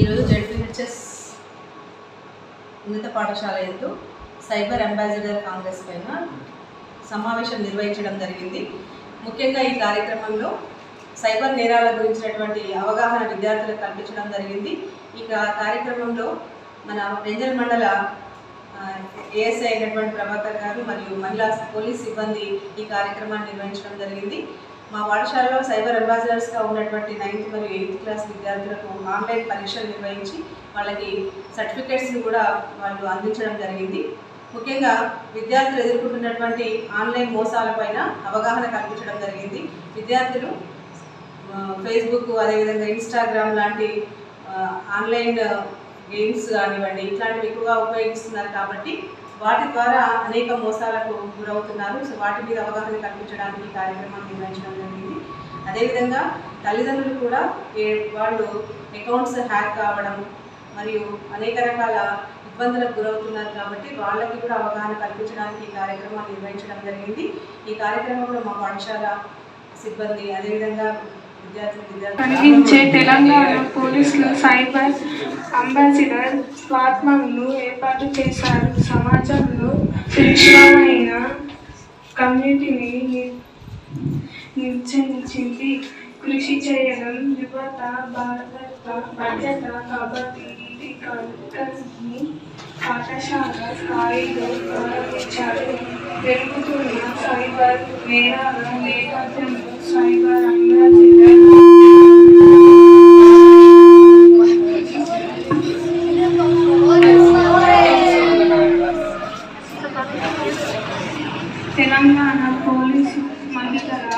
ఈరోజు జడ్పీహెచ్ఎస్ ఉన్నత పాఠశాల ఎందు సైబర్ అంబాసిడర్ కాంగ్రెస్ పైన సమావేశం నిర్వహించడం జరిగింది. ముఖ్యంగా ఈ కార్యక్రమంలో సైబర్ నేరాల గురించినటువంటి అవగాహన విద్యార్థులకు కల్పించడం జరిగింది. ఈ కార్యక్రమంలో మన రెంజల్ మండల ఏఎస్ఐ అయినటువంటి ప్రభాకర్ గారు మరియు మహిళా పోలీస్ సిబ్బంది ఈ కార్యక్రమాన్ని నిర్వహించడం జరిగింది. మా పాఠశాలలో సైబర్ అంబాసిడర్స్గా ఉన్నటువంటి నైన్త్ మరియు ఎయిత్ క్లాస్ విద్యార్థులకు ఆన్లైన్ పరీక్షలు నిర్వహించి వాళ్ళకి సర్టిఫికేట్స్ని కూడా వాళ్ళు అందించడం జరిగింది. ముఖ్యంగా విద్యార్థులు ఎదుర్కొంటున్నటువంటి ఆన్లైన్ మోసాలపైన అవగాహన కల్పించడం జరిగింది. విద్యార్థులు ఫేస్బుక్ అదేవిధంగా ఇన్స్టాగ్రామ్ లాంటి ఆన్లైన్ గేమ్స్ కానివ్వండి ఇట్లాంటివి ఎక్కువగా ఉపయోగిస్తున్నారు కాబట్టి వాటి ద్వారా అనేక మోసాలకు గురవుతున్నారు. సో వాటి మీద అవగాహన కల్పించడానికి ఈ కార్యక్రమం నిర్వహించడం జరిగింది. అదేవిధంగా తల్లిదండ్రులు కూడా వాళ్ళు అకౌంట్స్ హ్యాక్ కావడం మరియు అనేక రకాల ఇబ్బందులకు గురవుతున్నారు కాబట్టి వాళ్ళకి కూడా అవగాహన కల్పించడానికి ఈ కార్యక్రమాన్ని నిర్వహించడం జరిగింది. ఈ కార్యక్రమంలో మా పాఠశాల సిబ్బంది అదేవిధంగా కనిపించే తెలంగాణ పోలీసులు సైబర్ అంబాసిడర్ స్వాత్మంను ఏర్పాటు చేశారు. సమాజంలో శిక్షణమైన కమ్యూనిటీని నిర్చయించింది కృషి చేయడం యువత భారత బాధ్యత కాబట్టి ఇది పాఠశాల స్థాయిలో ప్రారంభించారు పెరుగుతున్న సైబర్ నేరాల నేపథ్యంలో సైబర్ రంగా జిల్లా తెలంగాణ పోలీసు మహిళల